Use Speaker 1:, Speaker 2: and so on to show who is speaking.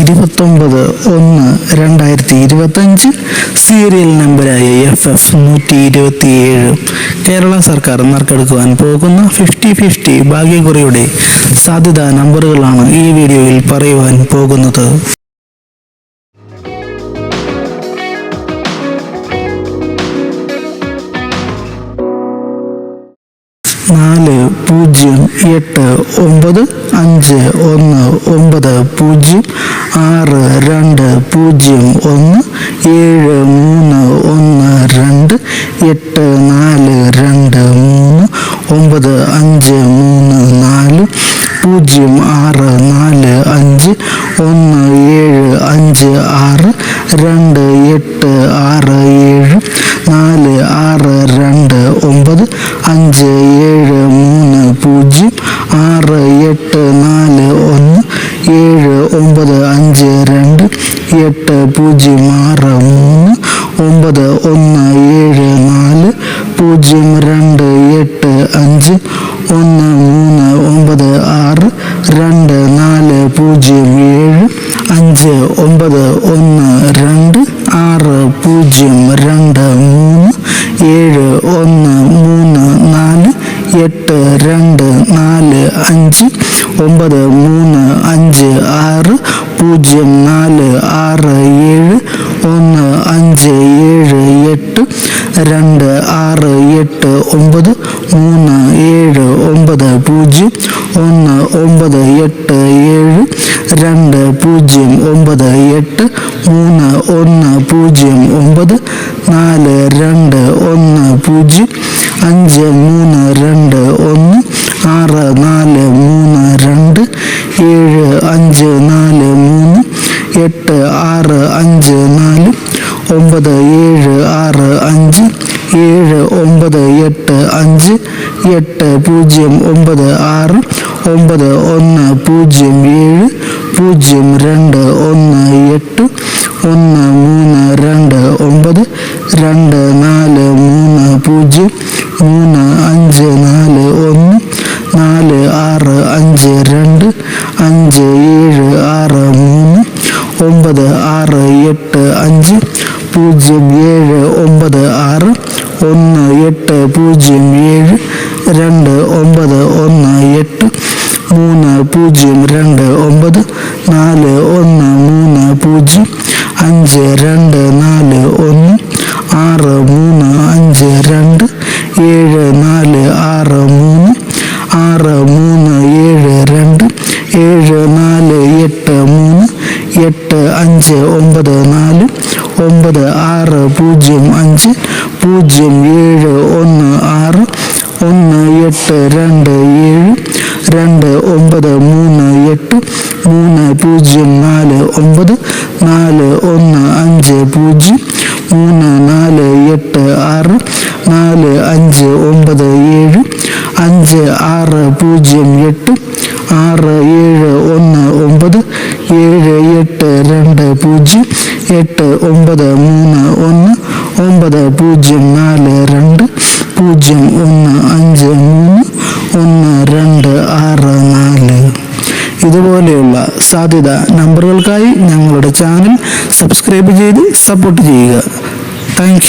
Speaker 1: ഇരുപത്തൊമ്പത് ഒന്ന് രണ്ടായിരത്തി ഇരുപത്തഞ്ച് സീരിയൽ നമ്പറായ എഫ് എഫ് നൂറ്റി ഇരുപത്തിയേഴ് കേരള സർക്കാർ നറുക്കെടുക്കുവാൻ പോകുന്ന ഫിഫ്റ്റി ഫിഫ്റ്റി ഭാഗ്യക്കുറിയുടെ സാധ്യതാ നമ്പറുകളാണ് ഈ വീഡിയോയിൽ പറയുവാൻ പോകുന്നത്. നാല് പൂജ്യം എട്ട് ഒമ്പത് അഞ്ച് ഒന്ന് ഒമ്പത് പൂജ്യം ആറ് രണ്ട് പൂജ്യം ഒന്ന് ഏഴ് മൂന്ന് ഒന്ന് രണ്ട് എട്ട് നാല് രണ്ട് മൂന്ന് ഒമ്പത് അഞ്ച് മൂന്ന് നാല് പൂജ്യം ആറ് നാല് അഞ്ച് ഒന്ന് ഏഴ് അഞ്ച് ആറ് രണ്ട് എട്ട് ആറ് ഏഴ് നാല് ആറ് ഒമ്പത് അഞ്ച് ഏഴ് മൂന്ന് പൂജ്യം ആറ് എട്ട് നാല് ഒന്ന് ഏഴ് ഒമ്പത് അഞ്ച് രണ്ട് എട്ട് പൂജ്യം ആറ് മൂന്ന് ഒമ്പത് ഒന്ന് ഏഴ് നാല് പൂജ്യം രണ്ട് എട്ട് അഞ്ച് ഒന്ന് മൂന്ന് ഒമ്പത് ആറ് രണ്ട് നാല് പൂജ്യം ഏഴ് അഞ്ച് ഒമ്പത് ഒന്ന് രണ്ട് എട്ട് രണ്ട് നാല് അഞ്ച് ഒമ്പത് മൂന്ന് അഞ്ച് ആറ് പൂജ്യം നാല് ആറ് ഏഴ് ഒന്ന് അഞ്ച് ഏഴ് എട്ട് രണ്ട് ആറ് എട്ട് ഒമ്പത് മൂന്ന് ഏഴ് ഒമ്പത് പൂജ്യം ഒന്ന് ഒമ്പത് എട്ട് ഏഴ് രണ്ട് പൂജ്യം ഒമ്പത് എട്ട് മൂന്ന് ഒന്ന് പൂജ്യം ഒമ്പത് നാല് രണ്ട് ഒന്ന് പൂജ്യം അഞ്ച് മൂന്ന് രണ്ട് ഒന്ന് ആറ് നാല് മൂന്ന് രണ്ട് ഏഴ് അഞ്ച് നാല് മൂന്ന് എട്ട് ആറ് അഞ്ച് നാല് ഒമ്പത് ഏഴ് ആറ് അഞ്ച് ഏഴ് ഒമ്പത് എട്ട് അഞ്ച് എട്ട് പൂജ്യം ഒമ്പത് ആറ് ഒമ്പത് ഒന്ന് പൂജ്യം ഏഴ് പൂജ്യം രണ്ട് ഒന്ന് എട്ട് ഒന്ന് മൂന്ന് രണ്ട് ഒമ്പത് രണ്ട് നാല് മൂന്ന് പൂജ്യം മൂന്ന് അഞ്ച് നാല് ഒന്ന് നാല് ആറ് അഞ്ച് രണ്ട് അഞ്ച് ഏഴ് ആറ് മൂന്ന് ഒമ്പത് ആറ് എട്ട് അഞ്ച് പൂജ്യം ഏഴ് ഒമ്പത് ആറ് ഒന്ന് എട്ട് പൂജ്യം ഏഴ് രണ്ട് ഒമ്പത് ഒന്ന് എട്ട് മൂന്ന് പൂജ്യം രണ്ട് ഒമ്പത് നാല് ഒന്ന് മൂന്ന് പൂജ്യം അഞ്ച് രണ്ട് നാല് ഒന്ന് ആറ് മൂന്ന് അഞ്ച് രണ്ട് ഏഴ് നാല് ആറ് മൂന്ന് ആറ് മൂന്ന് ഏഴ് രണ്ട് ഏഴ് നാല് എട്ട് മൂന്ന് എട്ട് അഞ്ച് ഒമ്പത് നാല് ഒമ്പത് ആറ് പൂജ്യം അഞ്ച് പൂജ്യം ഏഴ് ഒന്ന് ആറ് ഒന്ന് എട്ട് രണ്ട് ഏഴ് രണ്ട് ഒമ്പത് മൂന്ന് എട്ട് മൂന്ന് പൂജ്യം നാല് ഒമ്പത് നാല് ഒന്ന് അഞ്ച് പൂജ്യം മൂന്ന് നാല് എട്ട് ആറ് നാല് അഞ്ച് ഒമ്പത് ഏഴ് അഞ്ച് ആറ് പൂജ്യം എട്ട് ആറ് ഏഴ് ഒന്ന് ഒമ്പത് ഏഴ് എട്ട് രണ്ട് പൂജ്യം എട്ട് ഒമ്പത് മൂന്ന് ഒന്ന് ഒമ്പത് പൂജ്യം നാല് രണ്ട് പൂജ്യം ഒന്ന് അഞ്ച് മൂന്ന് ഒന്ന് രണ്ട് ആറ് നാല്. ഇതുപോലെയുള്ള സാധ്യത നമ്പറുകൾക്കായി ഞങ്ങളുടെ ചാനൽ സബ്സ്ക്രൈബ് ചെയ്ത് സപ്പോർട്ട് ചെയ്യുക. താങ്ക്